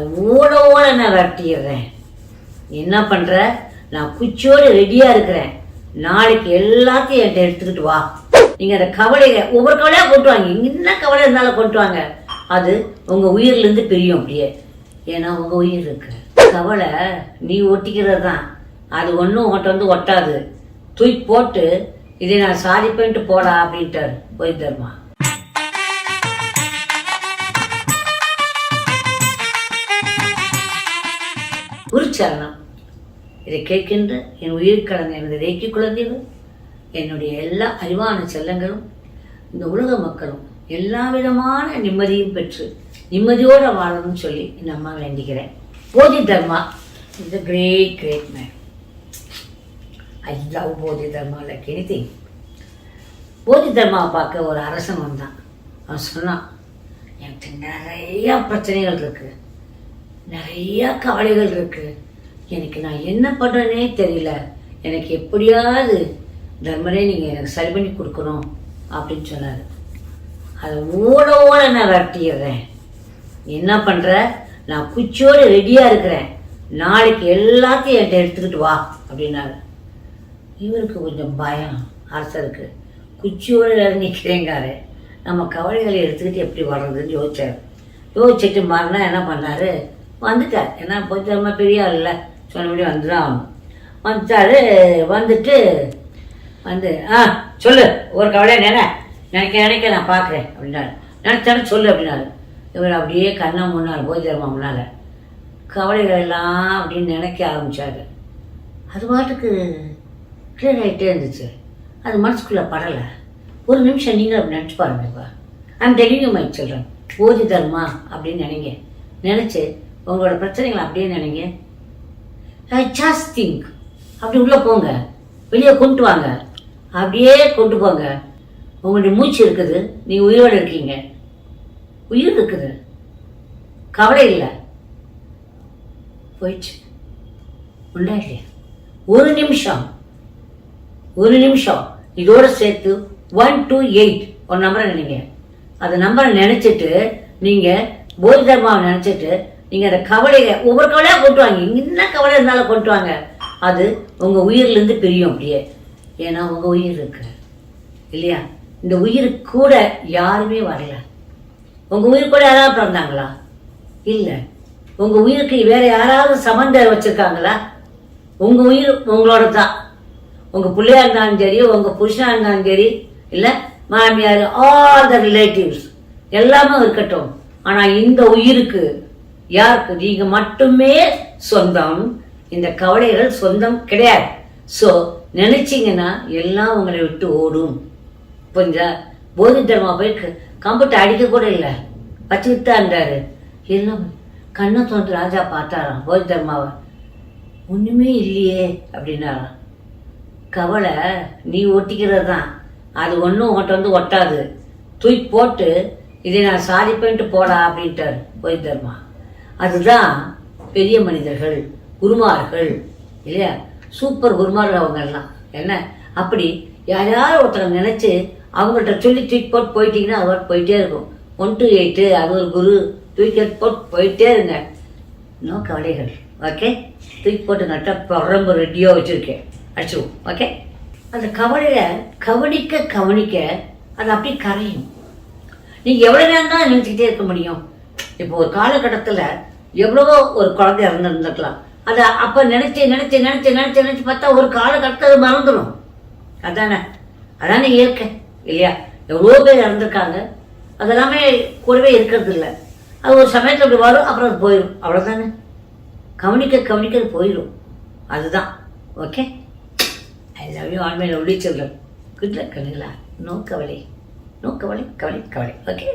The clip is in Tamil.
ஓட ஓட நான் விரட்டிடுறேன்? என்ன பண்ற? நான் குச்சியோடு ரெடியா இருக்கிறேன். நாளைக்கு எல்லாத்தையும் என்கிட்ட எடுத்துக்கிட்டு வா. நீங்க அந்த கவலையை ஒவ்வொரு கவலையா கொண்டு வாங்க. என்ன கவலை இருந்தாலும் கொண்டு வாங்க. அது உங்க உயிர்லேருந்து பிரியும் அப்படியே. ஏன்னா உங்க உயிர் இருக்கு. கவலை நீ ஒட்டிக்கிறது தான் அது ஒன்றும் உன்கிட்ட வந்து ஒட்டாது. தூக்கி போட்டு இதை நான் சாதிப்பேன்ட்டு போடா அப்படின்ட்டார். போய் தருமா? சரணம் இதை கேட்கின்ற என் உயிர் எனது ரேக்கி குழந்தைகள் என்னுடைய எல்லா அறிவான செல்லங்களும் இந்த உலக மக்களும் எல்லா விதமான நிம்மதியும் பெற்று நிம்மதியோடு வாழணும்னு சொல்லி என் அம்மா வேண்டிக்கிறேன் Bodhi Dharma is a great great man I love Bodhi Dharma like any போதி தர்மாவை பார்க்க ஒரு அரசன் வந்தான். அவன் சொன்னான் எனக்கு நிறையா பிரச்சனைகள் இருக்குது நிறைய கவலைகள் இருக்கு. எனக்கு நான் என்ன பண்ணுறேனே தெரியல. எனக்கு எப்படியாவது தர்மரே நீங்கள் எனக்கு சரி பண்ணி கொடுக்கணும் அப்படின்னு சொன்னார். அதை ஓட ஓட நான் விரட்டிடுறேன். என்ன பண்ணுற நான் குச்சியோடு ரெடியாக இருக்கிறேன். நாளைக்கு எல்லாத்தையும் என்கிட்ட எடுத்துக்கிட்டு வா அப்படின்னாரு. இவருக்கு கொஞ்சம் பயம் அரசருக்கு. குச்சியோடு நிற்கிறேங்காரு நம்ம கவலைகளை எடுத்துக்கிட்டு எப்படி வர்றதுன்னு யோசிச்சார். யோசிச்சுட்டு மறுநாள் என்ன பண்ணாரு? வந்துட்டார். ஏன்னா கொஞ்சம் ரொம்ப பெரிய ஆள் இல்லை. சொன்னபடி வந்துதான் ஆகணும் வந்துட்டாரு. வந்துட்டு வந்து ஆ சொல்லு. ஒரு கவலை நினை. நினைக்க நினைக்க நான் பார்க்குறேன் அப்படின்னாரு. நினச்சாலும் சொல்லு அப்படின்னாரு. இவர் அப்படியே கண்ணை முன்னாள் போய் தர்மா முன்னால். கவலைகள் எல்லாம் அப்படின்னு நினைக்க ஆரம்பித்தாரு அது பாட்டுக்கு கிளியர் ஆகிட்டே இருந்துச்சு. அது மனசுக்குள்ளே படலை. ஒரு நிமிஷம் நீங்கள் அப்படி நினச்சி பாருங்கப்பா அந்த டெலிவியூ மைக் சொல்கிறேன் போதி தர்மா அப்படின்னு நினைங்க. நினச்சி உங்களோட பிரச்சனைகளை அப்படியே நினைங்க. ஜாஸ்ட் திங்க் அப்படி உள்ளே போங்க. வெளியே கொண்டு வாங்க. அப்படியே கொண்டு போங்க. உங்களுடைய மூச்சு இருக்குது. நீங்கள் உயிரோடு இருக்கீங்க. உயிர் இருக்குது. கவலை இல்லை. போயிடுச்சு. உண்டா இல்லையா? ஒரு நிமிஷம். ஒரு நிமிஷம். இதோடு சேர்த்து ஒன் டூ எயிட் ஒரு நம்பரை நினைங்க. அந்த நம்பரை நினச்சிட்டு நீங்கள் போதி தர்மாவை நினச்சிட்டு நீங்க அந்த கவலையை ஒவ்வொரு கவலையா கொண்டு வாங்க என்ன கவலை இருந்தாலும் கொண்டு வாங்க அது உங்க உயிர்லேருந்து பிரியும் அப்படியே. ஏன்னா உங்க உயிர் இருக்கு. இல்லையா? இந்த உயிர் கூட யாருமே வரல. உங்க உயிர் கூட யாராவது பிறந்தாங்களா? இல்லை. உங்க உயிருக்கு வேற யாராவது சம்பந்தம் வச்சிருக்காங்களா? உங்க உயிர் உங்களோட தான் உங்க பிள்ளையா இருந்தாலும் சரி உங்க புருஷனா இருந்தாலும் சரி இல்லை மாமியார் ஆல் த ரிலேட்டிவ்ஸ் எல்லாமே இருக்கட்டும். ஆனால் இந்த உயிருக்கு யாருக்கு? நீங்க மட்டுமே சொந்தம். இந்த கவலைகள் சொந்தம் கிடையாது. ஸோ நினைச்சிங்கன்னா எல்லாம் உங்களை விட்டு ஓடும். புரிஞ்சா போதி தர்மா போய் க- கம்ப்யூட்டர் அடிக்க கூட இல்லை. வச்சுக்கிட்டு தான் இருந்தாரு எல்லாம் கண்ணை தோன்று ராஜா பார்த்தாராம் போதி தர்மாவை ஒன்றுமே இல்லையே அப்படின்னாராம். கவலை நீ ஒட்டிக்கிறது தான். அது ஒன்றும் உன்கிட்ட வந்து ஒட்டாது. தூக்கி போட்டு இதை நான் சாதிப்பேன்ட்டு போடா அப்படின்ட்டார் போய் தர்மா அதுதான் பெரிய மனிதர்கள் குருமார்கள் இல்லையா? சூப்பர் குருமார்கள் அவங்க எல்லாம். என்ன? அப்படி யாராவது ஒருத்தர் நினச்சி அவங்கள்ட்ட சொல்லி தூக்கி போட்டு போயிட்டீங்கன்னா அது போயிட்டே இருக்கும். ஒன் டூ எயிட்டு அது ஒரு குரு தூக்கி போட்டு போயிட்டே இருங்க. நோ கவலைகள். ஓகே தூக்கி போட்டு நட்டா புறம்பு ரெடியாக வச்சுருக்கேன். அடிச்சிருவோம். ஓகே அந்த கவலையை கவனிக்க கவனிக்க அது அப்படியே கரையும். நீங்கள் எவ்வளோ நேரம் தான் நினச்சிக்கிட்டே இருக்க முடியும்? இப்போ ஒரு காலகட்டத்தில் எவ்வளவோ ஒரு குழந்தை இறந்துருந்துருக்கலாம் அதை அப்போ நினச்சி நினச்சி நினச்சி நினச்சி நினச்சி பார்த்தா ஒரு காலகட்டத்தை அது மறந்துடும் அதானே? அதானே இயற்கை இல்லையா? எவ்வளோ பேர் இறந்துருக்காங்க. அதெல்லாமே கூடவே இருக்கிறது இல்லை அது ஒரு சமயத்தில் அப்படி வரும் அப்புறம் அது போயிடும் அவ்வளோதானே கவனிக்க கவனிக்க அது போயிடும் அதுதான். ஓகே ஐ லவ் யூ ஆன்மையில் ஒளி சொல்கிறேன் குட் லக் கண்ணுங்களா நோ கவலை நோ கவலை கவலை கவலை ஓகே